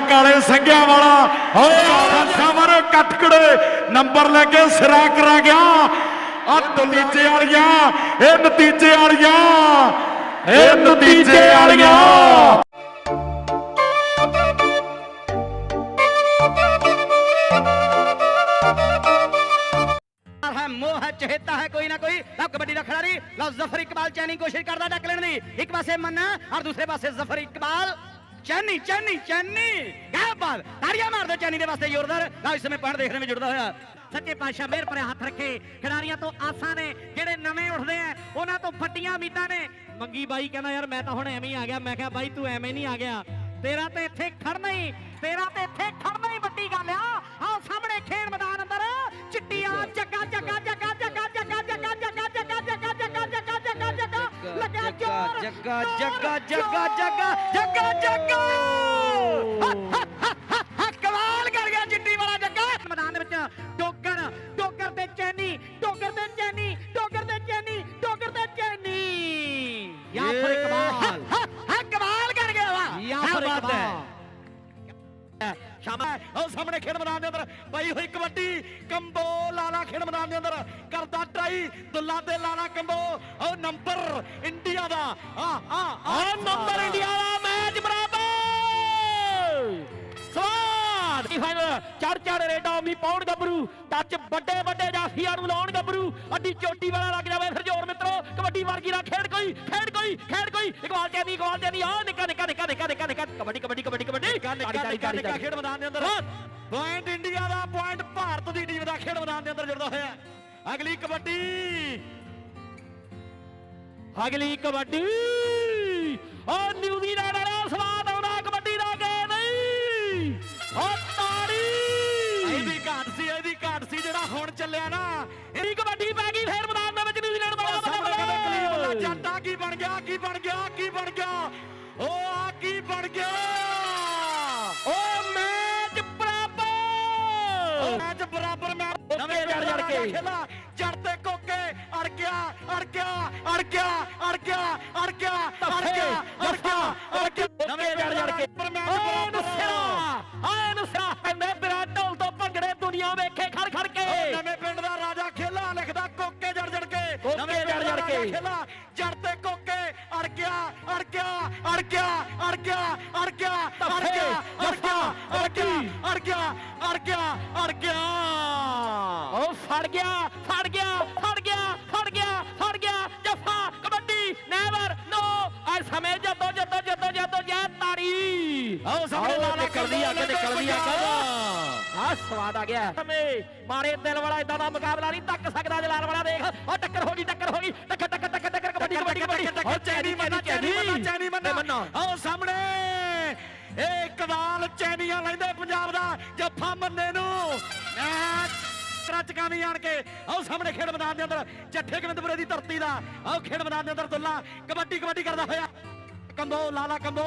ਕਾਲੇ ਸੰਘਿਆ ਵਾਲਾ। ਓਏ ਸਾਹਮਣੇ ਕਟਕੜੇ। ਨੰਬਰ ਲੈ ਕੇ ਸਿਰਾ ਕਰਾ ਗਿਆ। ਆ ਨਤੀਜੇ ਵਾਲੀਆਂ ਇਹ ਨਤੀਜੇ ਵਾਲੀਆਂ। ਇਹ ਨਤੀਜੇ ਵਾਲੀਆਂ। ਹੈ ਚਹੇਤਾ ਹੈ ਕੋਈ ਨਾ ਕੋਈ। ਲਓ ਕਬੱਡੀ ਦਾ ਖਿਡਾਰੀ। ਲਓ ਜ਼ਫਰ ਇਕਬਾਲ ਚੈਨੀ ਕੋਸ਼ਿਸ਼ ਕਰਦਾ ਡੱਕ ਲੈਣ ਦੀ। ਇੱਕ ਪਾਸੇ ਮੰਨਾ ਔਰ ਦੂਸਰੇ ਪਾਸੇ ਜ਼ਫਰ ਇਕਬਾਲ। ਚੈਨੀ ਚੈਨੀ ਚੈਨੀ। ਕਿਆ ਬਾਤ ਤਾੜੀਆਂ ਮਾਰਦੇ ਚੈਨੀ ਦੇ ਵਾਸਤੇ ਜ਼ੋਰਦਾਰ। ਲਓ ਇਸ ਸਮੇਂ ਦੇਖਣ ਵਿੱਚ ਜੁੜਦਾ ਹੋਇਆ। ਸੱਚੇ ਪਾਤਸ਼ਾਹ ਮਿਹਰ ਭਰੇ ਹੱਥ ਰੱਖੇ। ਖਿਡਾਰੀਆਂ ਤੋਂ ਆਸਾਂ ਨੇ ਜਿਹੜੇ ਨਵੇਂ ਉੱਠਦੇ ਆ ਉਹਨਾਂ ਤੋਂ ਫੱਟੀਆਂ ਉਮੀਦਾਂ ਨੇ। ਮੰਗੀ ਬਾਈ ਕਹਿੰਦਾ ਯਾਰ ਮੈਂ ਤਾਂ ਹੁਣ ਐਵੇਂ ਹੀ ਆ ਗਿਆ। ਮੈਂ ਕਿਹਾ ਬਾਈ ਤੂੰ ਐਵੇਂ ਨਹੀਂ ਆ ਗਿਆ। ਤੇਰਾ ਤੇ ਇੱਥੇ ਖੜਨਾ ਹੀ ਤੇਰਾ ਤੇ ਇੱਥੇ ਖੜਨਾ ਹੀ ਵੱਡੀ ਗੱਲ ਆ। ਆਹ ਸਾਹਮਣੇ ਖੇਡ ਮੈਦਾਨ ਅੰਦਰ। ਚਿੱਟੀਆਂ ਜੱਗਾ ਜੱਗਾ ਜੱਗਾ ਜੱਗਾ, ਜੱਗਾ, ਜੱਗਾ ਜੱਗਾ ਜੱਗਾ ਜੱਗਾ! ਕਮਾਲ ਕਰ ਗਿਆ ਚਿੱਟੀ ਵਾਲਾ ਜੱਗਾ। ਮੈਦਾਨ ਦੇ ਵਿੱਚ ਡੋਗਰ ਡੋਗਰ ਤੇ ਚੈਨੀ ਖੇਡ ਮੈਦਾਨ ਦੇ ਅੰਦਰ। ਪਈ ਹੋਈ ਕਬੱਡੀ ਕੰਬੋ ਲਾਲਾ ਖੇਡ ਮੈਦਾਨ ਦੇ ਅੰਦਰ। ਕਰਦਾ ਟਰਾਈ ਦੁੱਲਾ ਦੇ ਲਾਲਾ ਕੰਬੋ। ਉਹ ਨੰਬਰ ਇੰਡੀਆ ਦਾ। ਆ ਆ ਆ। ਨੰਬਰ ਇੰਡੀਆ ਦਾ ਮੈਚ ਬਰਾਬਰ। ਸਵਾਦ। ਫਾਈਨਲ ਚੜ ਚੜ ਰੇਡਾ ਮੀ ਪਾਉਣ ਗੱਭਰੂ। ਟੱਚ ਵੱਡੇ ਵੱਡੇ ਜਾਫੀਆਂ ਨੂੰ ਲਾਉਣ ਗੱਭਰੂ। ਅੱਡੀ ਚੋਟੀ ਵਾਲਾ ਲੱਗ ਜਾਵੇ ਫਿਰ ਜੋਰ ਮਿੱਤਰੋ। ਕਬੱਡੀ ਵਰਗੀ ਨਾ ਖੇਡ ਕੋਈ ਖੇਡ ਕੋਈ ਖੇਡ ਕੋਈ। ਇਕਬਾਲ ਚੈਨੀ ਇਕਬਾਲ ਚੈਨੀ। ਆ ਨਿੱਕਾ ਨਿੱਕਾ ਨਿੱਕਾ ਨਿੱਕਾ ਨਿੱਕਾ। ਕਬੱਡੀ ਕਬੱਡੀ ਕਬੱਡੀ ਕਬੱਡੀ। ਨਿੱਕਾ ਨਿੱਕਾ ਖੇਡ ਮੈਦਾਨ ਦੇ ਅੰਦਰ। ਪੁਆਇੰਟ ਇੰਡੀਆ ਦਾ ਪੁਆਇੰਟ ਭਾਰਤ ਦੀ ਟੀਮ ਦਾ ਖੇਡ ਮੈਦਾਨ ਦੇ ਅੰਦਰ ਜੁੜਦਾ ਹੋਇਆ। ਅਗਲੀ ਕਬੱਡੀ। ਅਗਲੀ ਕਬੱਡੀ। ਓ ਨਿਊਜ਼ੀਲੈਂਡ ਵਾਲਾ ਸਵਾਦ ਆਉਂਦਾ ਕਬੱਡੀ ਦਾ ਕੇ ਨਹੀਂ। ਓ ਤਾੜੀ। ਇਹਦੀ ਘਾਟ ਸੀ ਇਹਦੀ ਘਾਟ ਸੀ ਜਿਹੜਾ ਹੁਣ ਚੱਲਿਆ ਨਾ। ਇਹਦੀ ਕਬੱਡੀ ਪੈ ਗਈ ਫੇਰ ਮੈਦਾਨ ਦੇ ਵਿੱਚ ਨਿਊਜ਼ੀਲੈਂਡ ਦਾ ਸਾਹਮਣੇ ਕਹਿੰਦੇ ਵਾਲਾ ਜੱਟਾ ਕੀ ਬਣ ਗਿਆ ਕੀ ਬਣ ਗਿਆ ਕੀ ਬਣ ਗਿਆ। ਉਹ ਆ ਕੀ ਬਣ ਗਿਆ। ਮੈਚ ਬਰਾਬਰ ਮੈਚ ਨਵੇਂ ਜੜ ਜੜ ਕੇ। ਜੜ ਤੇ ਕੋਕੇ ਅੜ ਗਿਆ ਅੜ ਗਿਆ ਅੜ ਗਿਆ ਅੜ ਗਿਆ ਅੜ ਗਿਆ ਅੜ ਗਿਆ ਅੜ ਗਿਆ ਅੜ ਗਿਆ। ਨਵੇਂ ਜੜ ਜੜ ਕੇ ਪਰ ਮੈਚ ਓ ਬਰਾਬਰ ਨਸਿਆ ਆਏ ਨਸਿਆ ਕਹਿੰਦੇ ਬਿਰਾ ਢੋਲ ਤੋਂ ਭੰਗੜੇ ਦੁਨੀਆ ਵੇਖੇ ਖੜ ਖੜ ਕੇ ਨਵੇਂ ਪਿੰਡ ਦਾ ਰਾਜਾ ਖੇਲਾ ਲਿਖਦਾ ਕੋਕੇ ਜੜ ਜੜ ਕੇ ਨਵੇਂ ਜੜ ਜੜ ਕੇ। ਖੇਲਾ। ਅੜ ਗਿਆ ਅੜ ਗਿਆ ਅੜ ਗਿਆ ਅੜ ਗਿਆ ਅੜ ਗਿਆ ਅੜ ਗਿਆ ਅੜ ਗਿਆ ਅੜ ਗਿਆ ਅੜ ਗਿਆ। ਓ ਫੜ ਗਿਆ ਫੜ ਗਿਆ ਫੜ ਗਿਆ ਫੜ ਗਿਆ ਫੜ ਗਿਆ। ਜਫਾ ਕਬੱਡੀ ਨੈਵਰ ਨੋ ਆ ਸਮੇਂ ਜਦੋਂ ਜਦੋਂ ਜਦੋਂ ਜਦੋਂ ਜੈ ਤਾੜੀ ਆਓ ਸਾਹਮਣੇ ਲਾਲਾ ਨਿਕਲਦੀ ਆ ਕੇ ਨਿਕਲਦੀ ਆ ਆ ਸਵਾਦ ਆ ਗਿਆ। ਸਮੇਂ ਮਾਰੇ ਦਿਲ ਵਾਲਾ ਇਦਾਂ ਦਾ ਮੁਕਾਬਲਾ ਨਹੀਂ ਤੱਕ ਸਕਦਾ ਜਲਾਲ ਵਾਲਾ ਦੇਖ। ਓ ਟੱਕਰ ਹੋ ਗਈ ਟੱਕਰ ਹੋ ਗਈ ਟੱਕਰ ਕਵਾਲ ਲੈਂਦੇ ਪੰਜਾਬ ਦਾ, ਜੱਫਾ ਮੰਨੇ ਨੂੰ। ਮੈਚ ਕਰਚਕਾਂ ਵੀ ਆਣ ਕੇ, ਆਓ ਸਾਹਮਣੇ ਖੇਡ ਮੈਦਾਨ ਦੇ ਅੰਦਰ ਜੱਠੇ ਗਵਿੰਦਪੁਰੇ ਦੀ ਧਰਤੀ ਦਾ। ਆਓ ਖੇਡ ਮੈਦਾਨ ਦੇ ਅੰਦਰ ਦੁੱਲਾ, ਕਬੱਡੀ ਕਬੱਡੀ ਕਰਦਾ ਹੋਇਆ। ਕੰਬੋ, ਲਾਲਾ ਕੰਬੋ।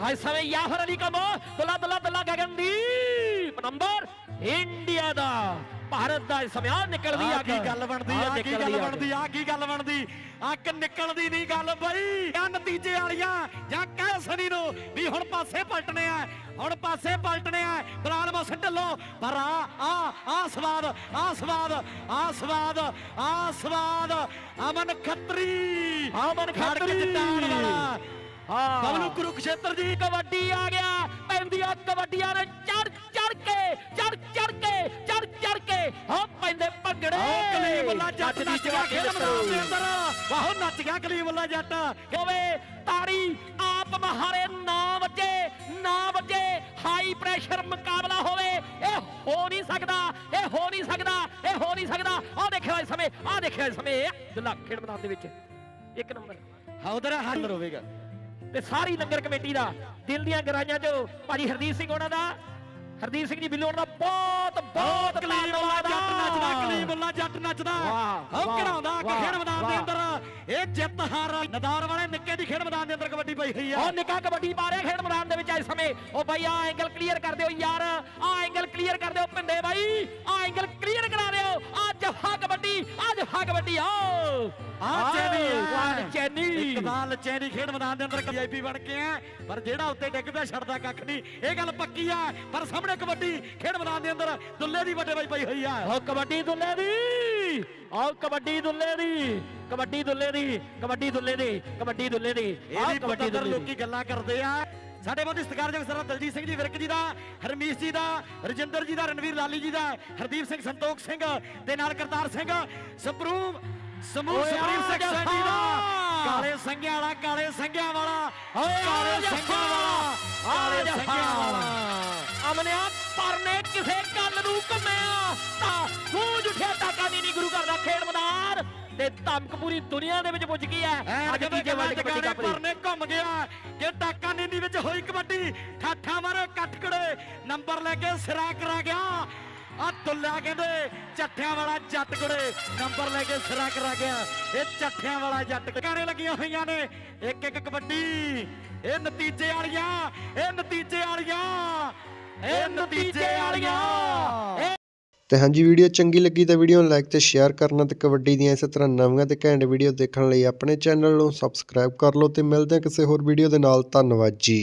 ਆ ਸਮੇਂ ਯਾਫਰ ਅਲੀ ਕੰਬੋ। ਦੁੱਲਾ ਦੁੱਲਾ ਦੁੱਲਾ ਗਗਨਦੀਪ ਨੰਬਰ ਇੰਡੀਆ ਦਾ। ਭਾਰਤ ਦਾ ਇਸ ਸਮੇਂ ਆ ਨਿਕਲਦੀ ਆ ਕੀ ਗੱਲ ਬਣਦੀ ਆ ਕੀ ਗੱਲ ਬਣਦੀ ਆ ਕੀ ਗੱਲ ਬਣਦੀ? ਅੱਗ ਨਿਕਲਦੀ ਨਹੀਂ ਗੱਲ ਬਈ। ਆ ਨਤੀਜੇ ਵਾਲੀਆਂ ਜਾਂ ਕਹਿ ਸਨੀ ਨੂੰ ਵੀ ਹੁਣ ਪਾਸੇ ਪਲਟਣੇ ਆ ਹੁਣ ਪਾਸੇ ਪਲਟਣੇ ਆ। ਬਲਾਲ ਮੋਸ ਢੱਲੋ ਪਰ ਆ ਆ ਆ ਸਵਾਦ ਆ ਸਵਾਦ ਆ ਸਵਾਦ ਆ ਸਵਾਦ। ਅਮਨ ਖੱਤਰੀ ਅਮਨ ਖੱਤਰੀ। ਚਟਾਨ ਵਾਲਾ। ਹਾਂ। ਬਬਲੂ ਕੁਰੂਕਸ਼ੇਤਰ ਜੀ ਕਬੱਡੀ ਆ ਗਿਆ। ਪੈਂਦੀਆਂ ਕਬੱਡੀਆਂ ਨੇ ਚੜ ਚੜ ਕੇ ਚੜ ਹਾਂ ਪੈਂਦੇ ਭੰਗੜੇ। ਆਹ ਕਲੀਮੁੱਲਾ ਜੱਟ ਨੱਚ ਗਿਆ ਖੇਡ ਮੈਦਾਨ ਦੇ ਅੰਦਰ। ਵਾਹੋ ਨੱਚ ਗਿਆ ਕਲੀਮੁੱਲਾ ਜੱਟ। ਹੋਵੇ ਤਾੜੀ ਆਪ ਮਹਾਰੇ ਨਾ ਵੱਜੇ ਨਾ ਵੱਜੇ ਹਾਈ ਪ੍ਰੈਸ਼ਰ ਮੁਕਾਬਲਾ ਹੋਵੇ। ਇਹ ਹੋ ਨਹੀਂ ਸਕਦਾ ਇਹ ਹੋ ਨਹੀਂ ਸਕਦਾ ਇਹ ਹੋ ਨਹੀਂ ਸਕਦਾ। ਆਹ ਦੇਖਿਆ ਇਸ ਸਮੇਂ ਆਹ ਦੇਖਿਆ ਇਸ ਸਮੇਂ। ਦੁੱਲਾ ਖੇਡ ਮੈਦਾਨ ਦੇ ਵਿੱਚ। ਇੱਕ ਨੰਬਰ। ਹਾਂ ਉਧਰ ਹਾਜ਼ਰ ਹੋਵੇਗਾ ਤੇ ਸਾਰੀ ਲੰਗਰ ਕਮੇਟੀ ਦਾ ਦਿਲ ਦੀਆਂ ਗਰਾਈਆਂ ਚੋਂ ਭਾਜੀ ਹਰਦੀਪ ਸਿੰਘ ਉਹਨਾਂ ਦਾ ਹਰਦੀਪ ਸਿੰਘ ਜੀ ਬਿੱਲੂ ਉਹਨਾਂ ਦਾ ਬਹੁਤ ਬਹੁਤ ਕਲੀਮੁੱਲਾ ਧੰਨਵਾਦ ਜੱਟ ਨੱਚਦਾ ਕਲੀਮੁੱਲਾ ਜੱਟ ਨੱਚਦਾ। ਵਾਹ, ਘਰਾਉਂਦਾ ਕਿ ਖੇਡ ਮੈਦਾਨ ਦੇ। ਅੰਦਰ। ਇਹ ਜਿੱਤ ਹਾਰ ਨਦਾਰ ਵਾਲੇ ਨਿੱਕੇ ਦੀ ਖੇਡ ਮੈਦਾਨ ਦੇ ਅੰਦਰ ਕਬੱਡੀ ਪਈ ਹੋਈ ਆ। ਉਹ ਨਿੱਕਾ ਕਬੱਡੀ ਪਾ ਰਿਹਾ ਖੇਡ ਮੈਦਾਨ ਦੇ ਵਿੱਚ ਇਸ ਸਮੇਂ। ਉਹ ਬਾਈ ਆ ਐਂਗਲ ਕਲੀਅਰ ਕਰ ਦਿਓ ਯਾਰ। ਆ ਐਂਗਲ ਕਲੀਅਰ ਕਰ ਦਿਓ ਪਿੰਡੇ ਬਾਈ। ਆ ਐਂਗਲ ਕਲੀਅਰ ਕਰਾ ਦਿਓ। ਆ ਜਫਾ ਕਬੱਡੀ ਆ ਜਫਾ ਕਬੱਡੀ। ਆਓ ਆ ਚੈਨੀ ਵਾਹ। ਚੈਨੀ। ਇਕਬਾਲ ਚੈਨੀ ਖੇਡ ਮੈਦਾਨ ਦੇ ਅੰਦਰ ਵੀਆਈਪੀ ਬਣ ਕੇ ਆ ਪਰ ਜਿਹੜਾ ਉੱਤੇ ਡਿੱਗ ਪਿਆ ਛੱਡਦਾ ਕੱਖ ਨਹੀਂ। ਇਹ ਗੱਲ ਪੱਕੀ ਆ ਪਰ ਸਾਹਮਣੇ ਕਬੱਡੀ ਖੇਡ ਮੈਦਾਨ ਦੇ ਅੰਦਰ ਦੁੱਲੇ ਦੀ ਵੱਡੇ ਬਾਈ ਪਈ ਹੋਈ ਆ। ਓ ਕਬੱਡੀ ਦੁੱਲੇ ਦੀ ਆਓ ਕਬੱਡੀ ਦੁੱਲੇ ਦੀ ਕਬੱਡੀ ਦੁੱਲੇ ਦੀ ਕਬੱਡੀ ਦੁੱਲੇ ਦੀ ਕਬੱਡੀ ਦੁੱਲੇ ਦੀ ਇਹਦੀ ਕਬੱਡੀ ਦੁੱਲੇ ਲੋਕੀ ਗੱਲਾਂ ਕਰਦੇ ਆ। ਸਾਡੇ ਬਹੁਤ ਸਤਿਕਾਰਯੋਗ ਸਰ ਦਲਜੀਤ ਸਿੰਘ ਜੀ ਵਿਰਕ ਜੀ ਦਾ ਹਰਮੀਸ਼ ਜੀ ਦਾ ਰਜਿੰਦਰ ਜੀ ਦਾ ਰਣਵੀਰ ਲਾਲੀ ਜੀ ਦਾ ਹਰਦੀਪ ਸਿੰਘ ਸੰਤੋਖ ਸਿੰਘ ਤੇ ਨਾਲ ਕਰਤਾਰ ਸਿੰਘ ਸਪਰੂਮ ਸਮੂਹ ਸੁਪਰੀਮ ਸਿੰਘ! ਸੈਣੀ ਦਾ। ਕਾਲੇ ਸੰਘਿਆਂ ਵਾਲਾ ਕਾਲੇ ਸੰਘਿਆਂ ਵਾਲਾ ਓਏ ਕਾਲੇ ਸੰਘਿਆਂ ਵਾਲਾ ਕਾਲੇ ਸੰਘਿਆਂ ਵਾਲਾ। ਅਮਨਿਆ ਪਰਨੇ ਕਿਸੇ ਗੱਲ ਨੂੰ ਘੁੰਮਿਆ ਤਾਂ ਤੂੰ ਜੁਠਿਆ ਟਾਕਾ ਨਹੀਂ ਗੁਰੂ ਘਰ ਦਾ ਖੇਡ ਮੈਦਾਨ। ਤੇ ਧਮਕ ਪੂਰੀ ਦੁਨੀਆ ਦੇ ਵਿੱਚ ਪੁੱਜ ਗਈ ਹੈ। ਅੱਜ ਤੀਜੇ ਵਰਲਡ ਕਬੱਡੀ ਕੱਪ ਪਰਨੇ ਘੁੰਮ ਗਿਆ। ਕਿ ਟਾਕਾ ਨੀਨੀ ਵਿੱਚ ਹੋਈ ਕਬੱਡੀ ਠਾਠਾ ਮਾਰੇ ਕੱਟਕੜੇ ਨੰਬਰ ਲੈ ਕੇ ਸਿਰਾ ਕਰਾ ਗਿਆ। ਆ ਦੁੱਲਾ ਕਹਿੰਦੇ, ਚੱਠਿਆਂ ਵਾਲਾ ਜੱਟ ਕੁੜੇ ਨੰਬਰ ਲੈ ਕੇ ਸਿਰਾ ਕਰਾ ਗਿਆ। ਇਹ ਚੱਠਿਆਂ ਵਾਲਾ ਜੱਟ ਕਾਰੇ ਲੱਗੀਆਂ ਹੋਈਆਂ ਨੇ। ਇੱਕ ਇੱਕ ਕਬੱਡੀ। ਇਹ ਨਤੀਜੇ ਵਾਲੀਆਂ। ਇਹ ਨਤੀਜੇ ਵਾਲੀਆਂ। ਇਹ ਨਤੀਜੇ ਵਾਲੀਆਂ। ਤੇ ਹਾਂਜੀ, ਵੀਡੀਓ ਚੰਗੀ ਲੱਗੀ ਤਾਂ ਵੀਡੀਓ ਨੂੰ ਲਾਈਕ ਤੇ ਸ਼ੇਅਰ ਕਰਨਾ ਤੇ ਕਬੱਡੀ ਦੀਆਂ ਇਸੇ ਤਰ੍ਹਾਂ ਨਵੀਆਂ ਤੇ ਘੈਂਟ ਵੀਡੀਓ ਦੇਖਣ ਲਈ ਆਪਣੇ ਚੈਨਲ ਨੂੰ ਸਬਸਕ੍ਰਾਈਬ ਕਰ ਲਓ ਤੇ ਮਿਲਦੇ ਹਾਂ ਕਿਸੇ ਹੋਰ ਵੀਡੀਓ ਦੇ ਨਾਲ। ਧੰਨਵਾਦ ਜੀ।